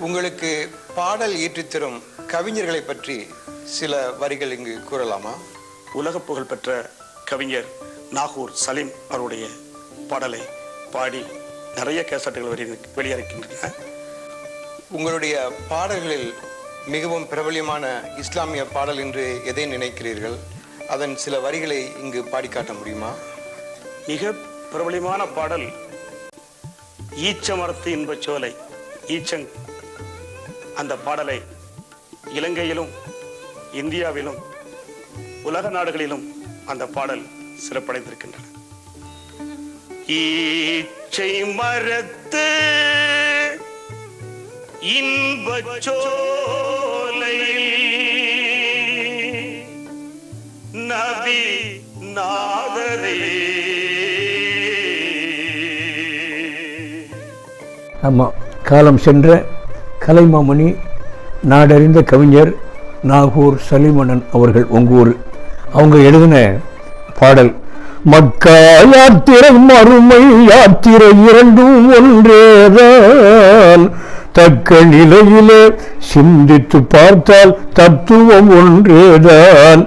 உங்களுக்கு பாடல் இயற்றித்தரும் கவிஞர்களை பற்றி சில வரிகள் இங்கு கூறலாமா? உலக புகழ் பெற்ற கவிஞர் நாகூர் சலீம் அவருடைய பாடலை பாடி நிறைய கேசட்டுகள் வெளி வெளியிருக்கின்றன உங்களுடைய பாடல்களில் மிகவும் பிரபல்யமான இஸ்லாமிய பாடல் என்று எதை நினைக்கிறீர்கள்? அதன் சில வரிகளை இங்கு பாடி காட்ட முடியுமா? மிக பிரபலமான பாடல் ஈச்ச மரத்து இன்பச் சோலை ஈச்சங் அந்த பாடலை இலங்கையிலும் இந்தியாவிலும் உலக நாடுகளிலும் அந்த பாடல் சிறப்படைந்திருக்கின்றன. ஈச்சை மரத்து இன்பச்சோலை நபி நாதரே. ஆமாம் காலம் சென்ற கலைமாமணி நாடறிந்த கவிஞர் நாகூர் சலிமணன் அவர்கள் உங்கூர் அவங்க எழுதின பாடல் மக்கள் யாத்திரை மறுமை யாத்திரை இரண்டும் ஒன்றேதான். தக்க நிலையிலே சிந்தித்து பார்த்தால் தத்துவம் ஒன்றேதான்.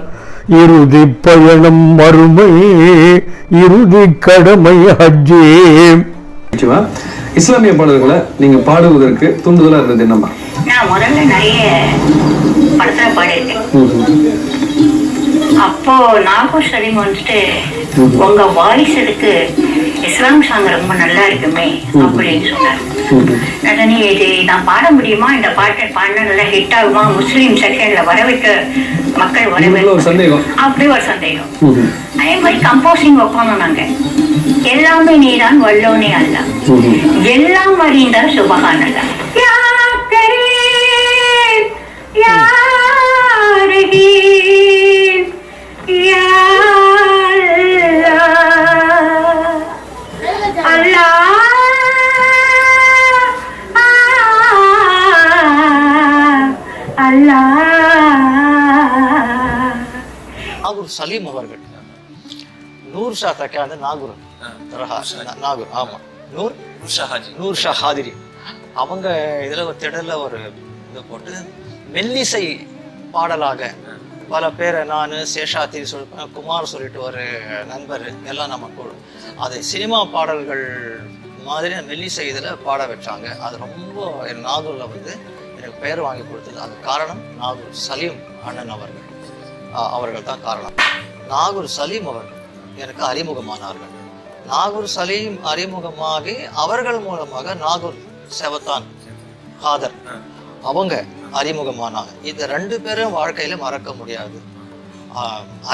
இறுதி பயணம் மறுமை இறுதி கடமை ஹஜ்ஜே இஸ்லாமிய பாடல்களை நீங்க பாடுவதற்கு தூண்டுதலா இருந்தது என்னம்மா? நான் முதல்ல நிறைய படத்துல பாடியிருக்கேன். அப்போ நாகூர் சலீம் வந்துட்டு உங்க வாய்ஸ் இருக்கு இஸ்லாம் சாங் ரொம்ப நல்லா இருக்குமே அப்படின்னு சொன்னார். இது நான் பாட முடியுமா? இந்த பாட்டை பாடினா நல்லா ஹிட் ஆகுமா? முஸ்லீம் செகண்ட்ல மக்கள் உங்களுக்குள்ள ஒரு வரவேற்க சந்தேகம். அப்படி ஒரு சந்தேகம். அதே மாதிரி கம்போசிங் வைப்போம் நாங்க எல்லாமே நீதான் வல்லோனே அல்ல. எல்லாம் அறிந்தால் சுபகானல்ல சலீம் அவர்கள். நூர் ஷா தக்கா அந்த நாகூர். நாகூர் ஆமா. நூர் நூர் ஷா ஹாதிரி. அவங்க இதுல ஒரு திடல்ல ஒரு இது போட்டு மெல்லிசை பாடலாக பல பேரை நான் சேஷாத்தி சொல் குமார் சொல்லிட்டு ஒரு நண்பர் எல்லாம் நம்ம கூட. அது சினிமா பாடல்கள் மாதிரி மெல்லிசை இதில் பாட வச்சாங்க. அது ரொம்ப என் நாகூரில் வந்து எனக்கு பெயர் வாங்கி கொடுத்தது. அது காரணம் நாகூர் சலீம் அண்ணன் அவர்கள். அவர்கள் தான் காரணம். நாகூர் சலீம் அவர்கள் எனக்கு அறிமுகமானார்கள். நாகூர் சலீம் அறிமுகமாகி அவர்கள் மூலமாக நாகூர் செவத்தான் காதர் அவங்க அறிமுகமானாங்க. இந்த ரெண்டு பேரும் வாழ்க்கையில மறக்க முடியாது.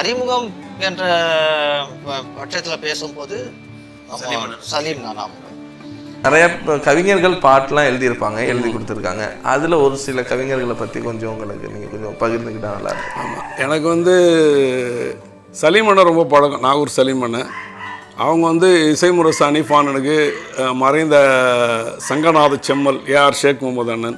அறிமுகம் என்ற பட்சத்துல பேசும்போது சலீம் நான் அவங்க நிறைய கவிஞர்கள் பாட்டெலாம் எழுதியிருப்பாங்க எழுதி கொடுத்துருக்காங்க. அதில் ஒரு சில கவிஞர்களை பற்றி கொஞ்சம் உங்களுக்கு நீங்கள் கொஞ்சம் பகிர்ந்துக்கிட்டா நல்லா இருக்கும். ஆமாம் எனக்கு வந்து சலீமனை ரொம்ப பழக்கம். நாகூர் சலீம் அவங்க வந்து இசைமுரசு அனிஃபானனுக்கு மறைந்த சங்கநாத செம்மல் ஏஆர் ஷேக் முகமது அண்ணன்.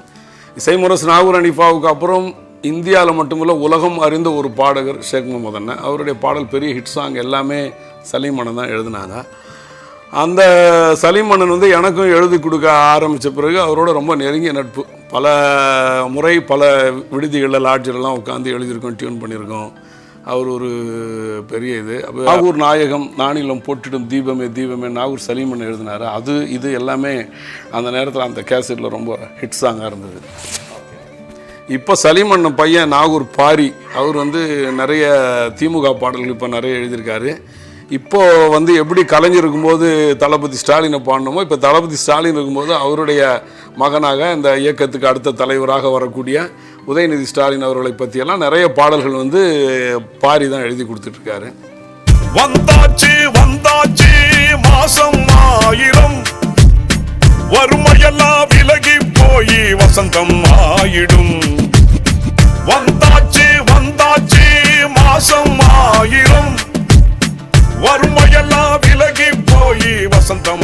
இசைமுரசு நாகூர் அனிஃபாவுக்கு அப்புறம் இந்தியாவில் மட்டுமில்ல உலகம் அறிந்த ஒரு பாடகர் ஷேக் முகமது அண்ணன் அவருடைய பாடல் பெரிய ஹிட் சாங் எல்லாமே சலீமனை தான் எழுதினாங்க. அந்த சலீம் மன்னன் வந்து எனக்கும் எழுதி கொடுக்க ஆரம்பித்த பிறகு அவரோட ரொம்ப நெருங்கிய நட்பு. பல முறை பல விடுதிகளில் லாட்ஜிலெலாம் உட்காந்து எழுதியிருக்கோம் டியூன் பண்ணியிருக்கோம். அவர் ஒரு பெரிய இது. அப்போ நாகூர் நாயகம் நானிலம் போட்டிடும் தீபமே தீபமே நாகூர் சலீமன் எழுதினார். அது இது எல்லாமே அந்த நேரத்தில் அந்த கேசட்டில் ரொம்ப ஹிட் சாங்காக இருந்தது. இப்போ சலீமண்ணன் பையன் நாகூர் பாரி. அவர் வந்து நிறைய திமுக பாடல்கள் இப்போ நிறைய எழுதியிருக்காரு. இப்போது வந்து எப்படி கலைஞர் இருக்கும்போது தளபதி ஸ்டாலினை பாடணுமோ இப்போ தளபதி ஸ்டாலின் இருக்கும்போது அவருடைய மகனாக இந்த இயக்கத்துக்கு அடுத்த தலைவராக வரக்கூடிய உதயநிதி ஸ்டாலின் அவர்களை பற்றியெல்லாம் நிறைய பாடல்கள் வந்து பாரி தான் எழுதி கொடுத்துட்ருக்காரு. வந்தாச்சு வந்தாச்சு மாசம் ஆயிரம். வறுமையெல்லாம் விலகி போய் வசந்தம் ஆயிடும். మాయలా విలగిపోయి వసంతం